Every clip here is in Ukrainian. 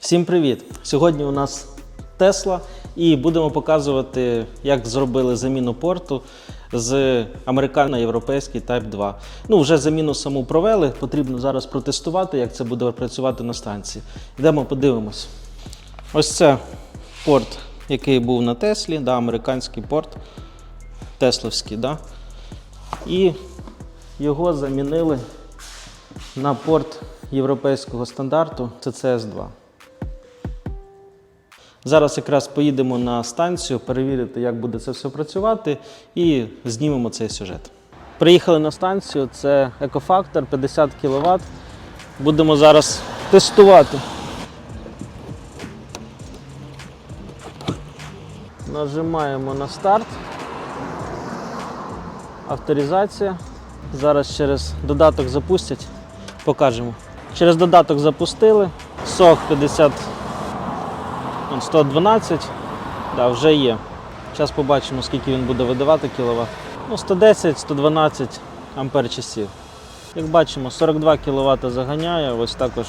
Всім привіт! Сьогодні у нас Тесла і будемо показувати, як зробили заміну порту з американо-європейський Type 2. Ну, вже заміну саму провели, потрібно зараз протестувати, як це буде працювати на станції. Йдемо подивимось. Ось це порт, який був на Теслі, да, американський порт, тесловський. Да? І його замінили на порт європейського стандарту CCS2. Зараз якраз поїдемо на станцію перевірити, як буде це все працювати, і знімемо цей сюжет. Приїхали на станцію, це екофактор 50 кВт. Будемо зараз тестувати. Нажимаємо на старт. Авторизація. Зараз через додаток запустять, покажемо. Через додаток запустили. SOC 50 Он 112, да, вже є. Зараз побачимо, скільки він буде видавати кіловат. Ну, 110-112 ампер часів. Як бачимо, 42 кВт заганяє. Ось також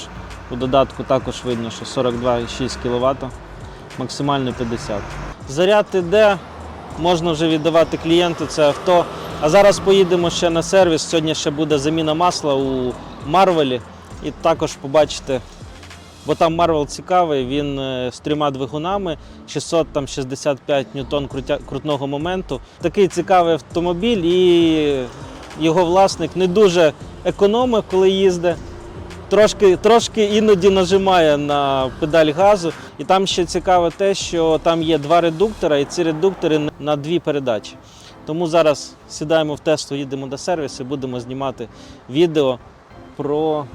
у додатку також видно, що 42,6 кВт, максимально 50. Заряд іде, можна вже віддавати клієнту це авто. А зараз поїдемо ще на сервіс. Сьогодні ще буде заміна масла у Марвелі. І також побачите Бо там Марвел цікавий, він е, з трьома двигунами, 665 ньютон крутного моменту. Такий цікавий автомобіль, і його власник не дуже економить, коли їздить. Трошки, трошки іноді нажимає на педаль газу. І там ще цікаве те, що там є два редуктора, і ці редуктори на дві передачі. Тому зараз сідаємо в Теслу, їдемо до сервісу і будемо знімати відео про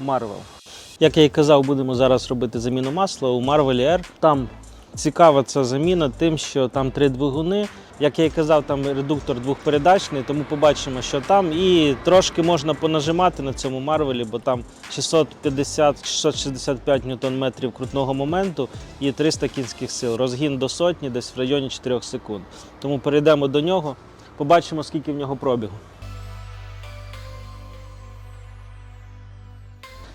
Марвел. Як я і казав, будемо зараз робити заміну масла у Marvel R. Там цікава ця заміна тим, що там три двигуни. Як я і казав, там редуктор двохпередачний, тому побачимо, що там. І трошки можна понажимати на цьому Марвелі, бо там 650-665 ньютон-метрів крутного моменту і 300 кінських сил. Розгін до сотні десь в районі 4 секунд. Тому перейдемо до нього, побачимо, скільки в нього пробігу.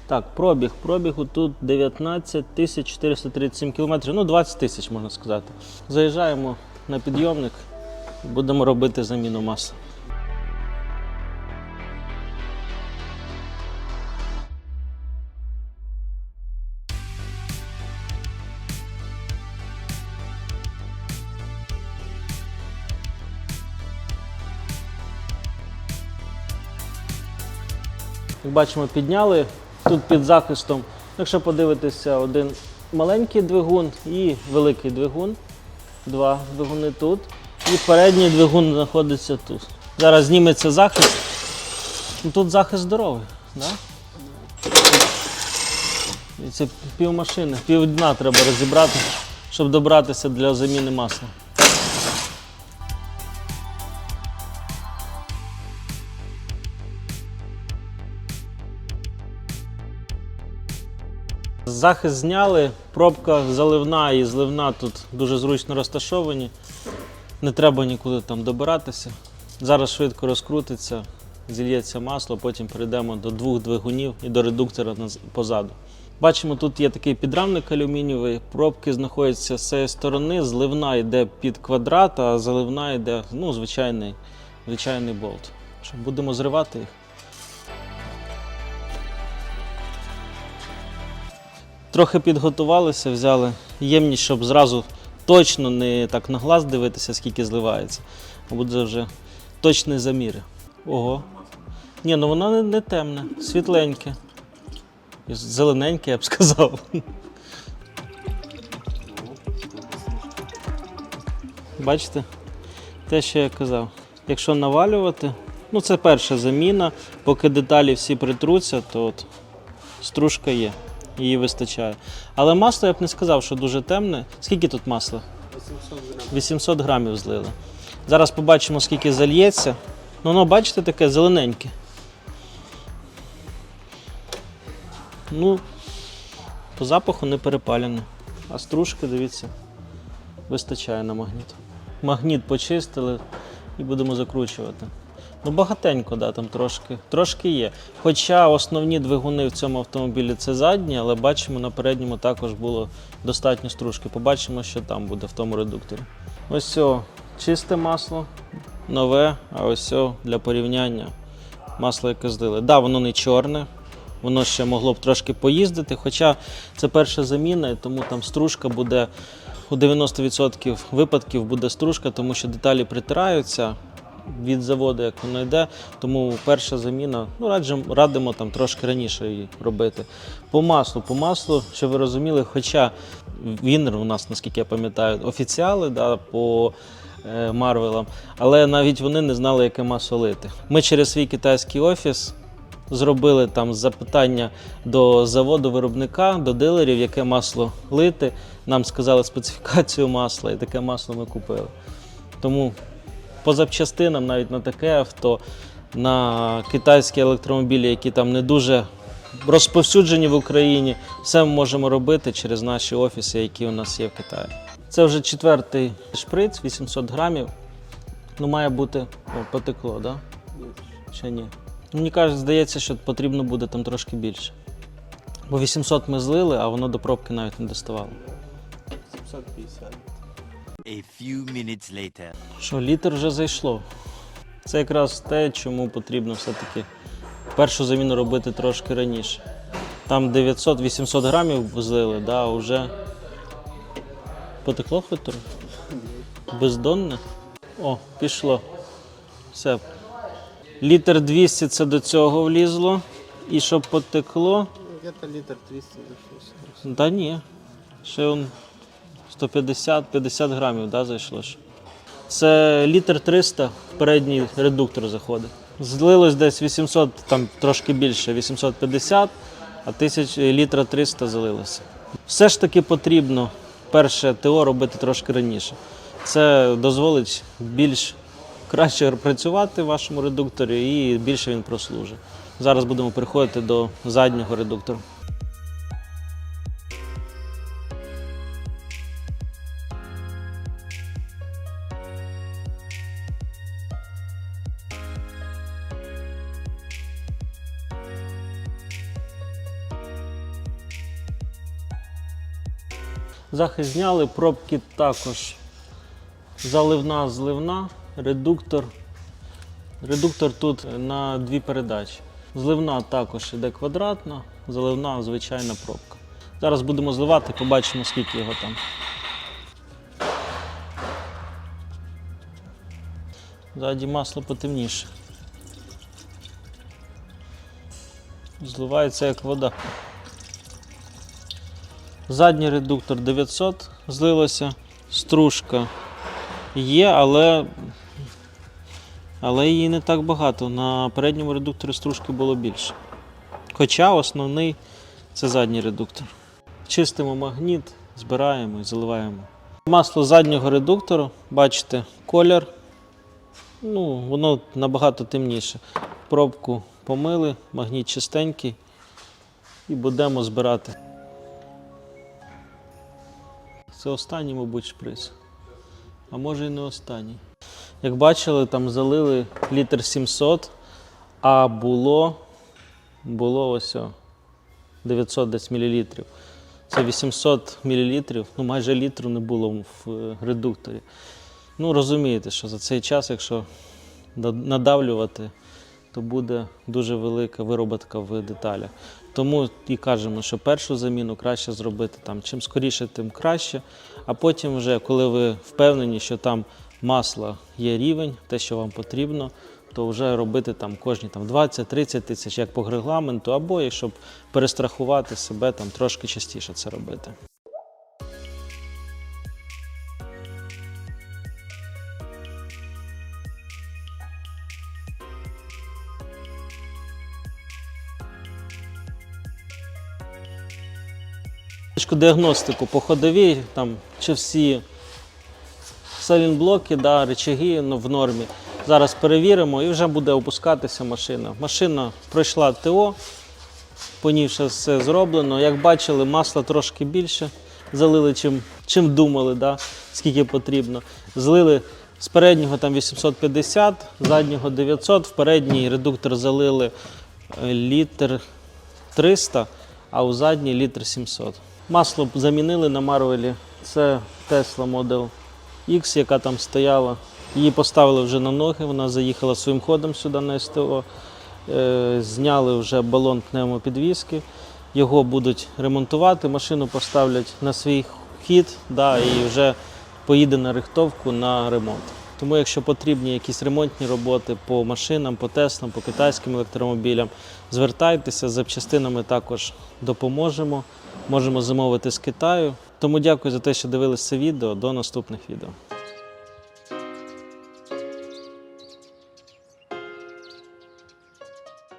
Так, пробіг. Пробігу тут 19 тисяч 437 кілометрів, ну 20 тисяч можна сказати. Заїжджаємо на підйомник будемо робити заміну масла. Як бачимо, підняли. Тут під захистом, якщо подивитися, один маленький двигун і великий двигун. Два двигуни тут. І передній двигун знаходиться тут. Зараз зніметься захист. Ну, Тут захист здоровий. Да? І це пів машини, пів дна треба розібрати, щоб добратися для заміни масла. Захист зняли, пробка заливна і зливна тут дуже зручно розташовані. Не треба нікуди там добиратися. Зараз швидко розкрутиться, зільється масло, потім перейдемо до двох двигунів і до редуктора позаду. Бачимо, тут є такий підрамник алюмінієвий, пробки знаходяться з цієї сторони, зливна йде під квадрат, а заливна йде ну, звичайний, звичайний болт. Що, будемо зривати їх. Трохи підготувалися, взяли ємність, щоб зразу точно не так на глаз дивитися, скільки зливається. Буде вже точні заміри. Ого. Ні, ну воно не, не темне, світленьке. Зелененьке, я б сказав. Бачите? Те, що я казав. Якщо навалювати, ну це перша заміна, поки деталі всі притруться, то от стружка є її вистачає. Але масло я б не сказав, що дуже темне. Скільки тут масла? 800 грамів злили. Зараз побачимо, скільки зальється. Ну, воно, бачите, таке зелененьке. Ну, по запаху не перепалене. А стружки, дивіться, вистачає на магніт. Магніт почистили і будемо закручувати. Ну, багатенько, да, там трошки, трошки є. Хоча основні двигуни в цьому автомобілі це задні, але бачимо, на передньому також було достатньо стружки. Побачимо, що там буде в тому редукторі. Ось о, чисте масло, нове, а ось о, для порівняння масло, яке злили. Да, воно не чорне, воно ще могло б трошки поїздити, хоча це перша заміна, і тому там стружка буде у 90% випадків буде стружка, тому що деталі притираються від заводу, як воно йде. Тому перша заміна, ну раджем, радимо там трошки раніше її робити. По маслу, по маслу, щоб ви розуміли, хоча він у нас, наскільки я пам'ятаю, офіціали да, по е, Марвелам, але навіть вони не знали, яке масло лити. Ми через свій китайський офіс зробили там запитання до заводу виробника, до дилерів, яке масло лити. Нам сказали специфікацію масла, і таке масло ми купили. Тому по запчастинам, навіть на таке авто, на китайські електромобілі, які там не дуже розповсюджені в Україні, все ми можемо робити через наші офіси, які у нас є в Китаї. Це вже четвертий шприц, 800 грамів. Ну, має бути о, потекло, так? Да? Чи ні? Ну, Мені кажуть, здається, що потрібно буде там трошки більше. Бо 800 ми злили, а воно до пробки навіть не доставало. 750. A few minutes later. Що, літр вже зайшло. Це якраз те, чому потрібно все-таки першу заміну робити трошки раніше. Там 900-800 грамів злили, да, а вже потекло хоч? Бездонне? О, пішло. Все. Літр 200 це до цього влізло. І щоб потекло, Где-то литр 200 зашелся. та ні. Ще он 150-50 грамів да, зайшло. ж. Це літр 300 в передній редуктор заходить. Злилось десь 800, там трошки більше, 850, а тисяч, літра 300 залилося. Все ж таки потрібно перше ТО робити трошки раніше. Це дозволить більш краще працювати в вашому редукторі і більше він прослужить. Зараз будемо переходити до заднього редуктора. Захист зняли, пробки також заливна, зливна, редуктор. Редуктор тут на дві передачі. Зливна також іде квадратна, заливна звичайна пробка. Зараз будемо зливати, побачимо, скільки його там. Ззаді масло потемніше. Зливається як вода. Задній редуктор 900 злилося, стружка є, але, але її не так багато. На передньому редукторі стружки було більше. Хоча основний це задній редуктор. Чистимо магніт, збираємо і заливаємо. Масло заднього редуктору, бачите, колір. Ну, воно набагато темніше. Пробку помили, магніт чистенький і будемо збирати. Це останній, мабуть, шприц. А може і не останній. Як бачили, там залили літр 700, а було, було ось 900 десь мілілітрів. Це 800 мілілітрів, ну майже літру не було в е, редукторі. Ну, розумієте, що за цей час, якщо надавлювати, то буде дуже велика вироботка в деталях. Тому і кажемо, що першу заміну краще зробити там чим скоріше, тим краще. А потім, вже, коли ви впевнені, що там масла є рівень, те, що вам потрібно, то вже робити там кожні там 20-30 тисяч, як по регламенту, або якщо перестрахувати себе, там трошки частіше це робити. Діагностику по ходовій, там, чи всі салінблоки, да, речаги ну, в нормі. Зараз перевіримо і вже буде опускатися машина. Машина пройшла ТО, по ній вже все зроблено. Як бачили, масла трошки більше залили, чим, чим думали, да, скільки потрібно. Злили З переднього там 850, заднього 900, в передній редуктор залили е, літр 300, а у задній літр 700. Масло замінили на Марвелі. Це Tesla Model X, яка там стояла. Її поставили вже на ноги, вона заїхала своїм ходом сюди на СТО. Е, Зняли вже балон пневмопідвізки. Його будуть ремонтувати, машину поставлять на свій хід да, і вже поїде на рихтовку на ремонт. Тому, якщо потрібні якісь ремонтні роботи по машинам, по Теслам, по китайським електромобілям, звертайтеся, запчастинами також допоможемо. Можемо замовити з Китаю. Тому дякую за те, що дивилися це відео. До наступних відео.